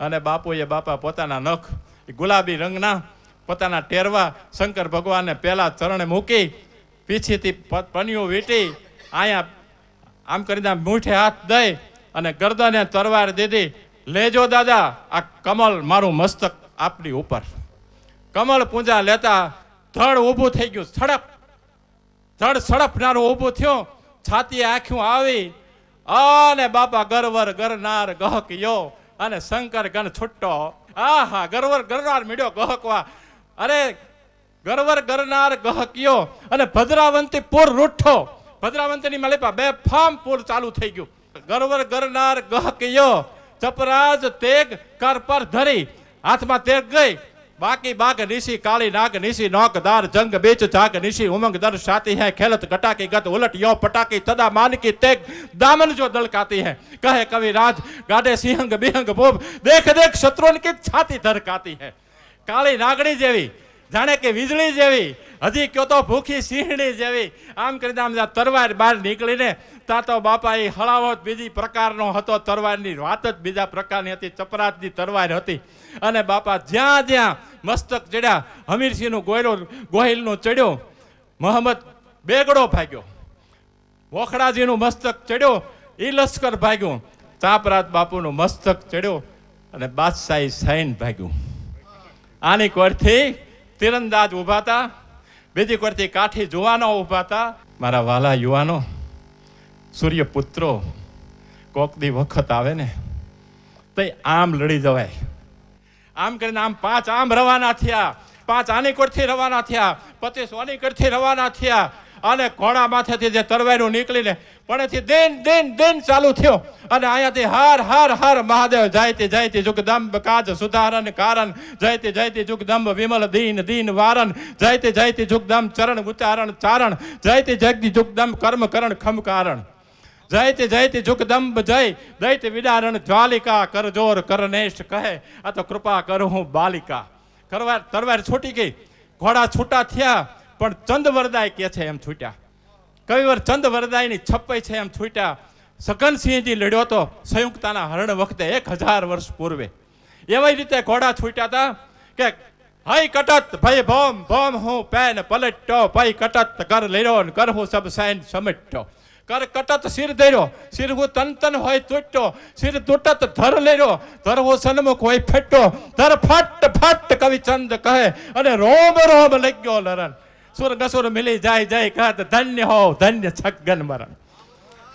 અને બાપુએ બાપા પોતાના નખ ગુલાબી રંગના પોતાના ટેરવા શંકર ભગવાનને પહેલા ચરણે મૂકી, પીછીથી પનિયું વીંટી અહીંયા આમ કરીને મૂઠે હાથ દઈ અને ગરદને તરવાર દીધી, લેજો દાદા, આ કમલ મારું મસ્તક આપની ઉપર. કમળ પૂંજા લેતા ધડ ઊભું થઈ ગયું, સડપ, ધડ સડપનારું ઊભું થયું, છાતીએ આંખ્યું આવી અને બાપા ગરવર ગરનાર ગહક્યો અને શંકર ગણ છૂટો. આહા, ગરવર ગરનાર મીડ્યો ગહકવા. અરે, ગરવર ગરનાર ગહક્યો. અને ભદ્રાવંતી પૂર રૂઠો. ભદ્રાવંતીની મલેપા બે ફામ પૂર ચાલુ થઈ ગયું. ગરવર ગરનાર ગહક્યો. ચપરાજ તેગ કર પર ધરી. હાથમાં તેગ ગઈ. બાકી બાગ નિશી, કાળી નાગ નિશી, નોકદાર, જંગ બેચ જાગ નિશી, ઉમંગ, દર સાતી હૈ, ખેલત ગટાકી, ગત ઉલટ યો પટાકી, તદા માનકી તેગ દામન જો દલકાતી હૈ. કહે કવિ રાજ, ગાડે સિંહંગ, બિહંગ ભોબ દેખ દેખ, શત્રુન કી છાતી ધરકાતી હૈ. કાળી નાગણી જેવી, જાણે કે વીજળી જેવી હજી કયો તો ભૂખી સિંહણી જેવી. આમ કરીને આમ તરવાર બહાર નીકળીને, ત્યાં તો બાપા એ હળાવત બીજી પ્રકારનો હતો તરવારની વાત જ બીજા પ્રકારની હતી, ચપરાતની તરવાર હતી. અને બાપા જ્યાં જ્યાં મસ્તક ચડ્યા, હમીરસિંહનું ગોયલો ગોહિલનું ચડ્યો, મોહમ્મદ બેગડો ભાગ્યો. વોખડાજીનું મસ્તક ચડ્યો એ લશ્કર ભાગ્યું. ચાપરાત બાપુનું મસ્તક ચડ્યો અને બાદશાહી સાઈન ભાગ્યું. આની કોરથી તીરંદાજ ઊભા હતા. બીજી કોરથી કાઠી જોવાનો ઊભા હતા. મારા વાલા યુવાનો, સૂર્યપુત્રો કોકદી વખત આવે ને, તો આમ લડી જવાય. આમ કરીને આમ પાંચ આમ રવાના થયા. પાંચ આની કોરથી રવાના થયા. પચીસ ઓની કોરથી રવાના થયા. અને ઘોડા માથેથી જે તરવારું નીકળીને પણથી દિન દિન દિન ચાલુ થયો. અને અહીંયાથી હાર હાર હાર મહાદેવ, જયતી જયતી, જુગદંબ, કાજ સુધારન કારણ. જયતી જયતી, જુગદંબ, વિમલ, દીન દીન વારન જયતી જયતી, જુગદંબ, ચરણ, ઉચ્ચારણ, ચારણ. જયતી જગતી જુગદંબ, કર્મ, કરણ, ખમ, કારણ. જયતિ, જયતી, જુગદંબ, જય. દૈત વિદારણ જ્વાલિકા કરજોર કરનેશ કહે. આ તો કૃપા કરું હું, બાલિકા. કરવાર, તરવાર છૂટી ગઈ. ઘોડા છૂટા થયા. પણ ચંદ વરદાય કે છે એમ છૂટ્યા. કવિવર ચંદ વરદાયની છપ્પઈ છે એમ છૂટ્યા. સકનસિંહજી લડ્યો તો સંયુક્તાના હરણ વખતે એક હજાર વર્ષ પૂર્વે. એવી રીતે ઘોડા છૂટ્યા હતા કે હઈ કટત, ભય ભોમ ભોમ હું પેન પલટો ભય કટત કર ને કર હું સબ સૈન સમેટો કર કટત શિર ધર્યો, શિર હું તન તન હોય તૂટ્યો. સિર તૂટત ધર લેરો ધર હું સન્મુખ હોય ફેટો ધર ફટ ફટ કવિ ચંદ કહે અને રોમ રોમ લગ્યો લરણ. સુર ગસુર મિલી જાય જાય કહત ધન્ય હો ધન્ય છગન મરણ.